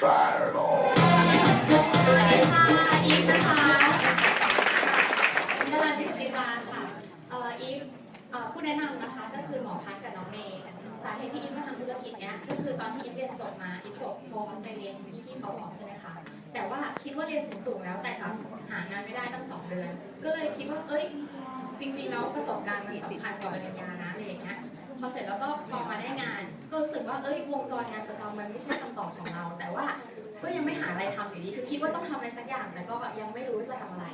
fireball อีฟนะคะดาราจิตวิทยาค่ะเอ่ออีฟเอ่อผู้แนะนำนะคะก็คือหมอพัฒน์กับน้องเมย์สาเหตุที่อีฟมาทำธุรกิจนี้ก็คือตอนที่อีฟเรียนจบมาอีฟจบโทไปเรียนที่ที่เขาบอใช่ไหมคะแต่ว่าคิดว่าเรียนสูงๆแล้วแต่กลับหางานไม่ได้ตั้งสองเดือน ก็เลยคิดว่าเอ้ยจริงๆแล้วประสบการณ์มันสำคัญกว่า เอ้ยวงจรงานประจำมันไม่ใช่คำตอบของเรา แต่ว่าก็ยังไม่หาอะไรทำอยู่ดีคือคิดว่าต้องทำอะไรสักอย่างแต่ก็ยังไม่รู้จะทำอะไร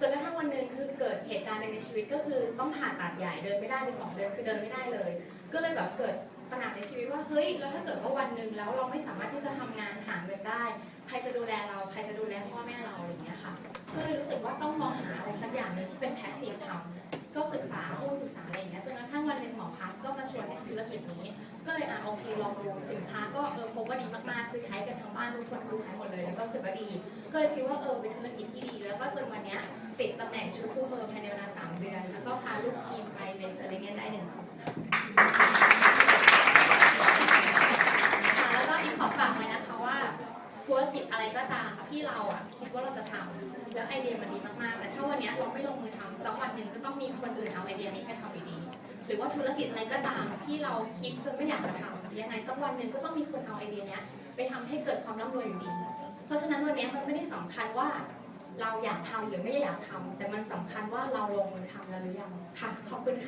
จนกระทั่งวันหนึ่งคือเกิดเหตุการณ์หนึ่งในชีวิตก็คือต้องผ่าตัดใหญ่เดินไม่ได้ไปสองเดือนคือเดินไม่ได้เลย ก็เลยแบบเกิดปัญหาในชีวิตว่าเฮ้ยแล้วถ้าเกิดว่าวันหนึ่งแล้วเราไม่สามารถที่จะทำงานหาเงินได้ ใครจะดูแลเราใครจะดูแลพ่อแม่เราอะไรอย่างเงี้ยค่ะก็เลยรู้สึกว่าต้องมองหาอะไรสักอย่างนึ่งที่เป็นแพสซีฟทำก็ศึกษาหุ้นศึกษาอะไรอย่างเงี้ยจนกระทั่งวันหนึ่งหมอพัฒก็มาชวนในธุรกิจนี้ ก็เลยอะโอเคลองดูสินค้าก็เออพบว่าดีมากๆ คือใช้กันทั้งบ้านทุกคนคือใช้หมดเลยแล้วก็รู้สึกว่าดี ก็เลยคิดว่าเออเป็นธุรกิจที่ดี แล้วก็จนวันเนี้ยติดตำแหน่งชุดผู้เฟิร์ภายในเวลาสามเดือน แล้วก็พาลูกทีมไปเป็นอะไรเงี้ยได้หนึ่งคนค่ะแล้วก็อีกขอฝากไว้นะคะว่าธุรกิจอะไรก็ตามที่เราอะคิดว่าเราจะทำแล้วไอเดียมันดีมากๆ แต่ถ้าวันเนี้ยเราไม่ลงมือทำสักวันหนึ่งก็ต้องมีคนอื่นเอาไอเดียนี้ไปทำอยู่ดี หรือว่าธุรกิจอะไรก็ตามที่เราคิดจนไม่อยากจะทำยังไงสักวันหนึ่งก็ต้องมีคนเอาไอเดียเนี้ยไปทำให้เกิดความร่ำรวยอยู่ดีเพราะฉะนั้นวันนี้มันไม่ได้สำคัญว่าเราอยากทำหรือไม่อยากทำแต่มันสำคัญว่าเราลงมือทำแล้วหรือยังค่ะขอบคุณค่ะ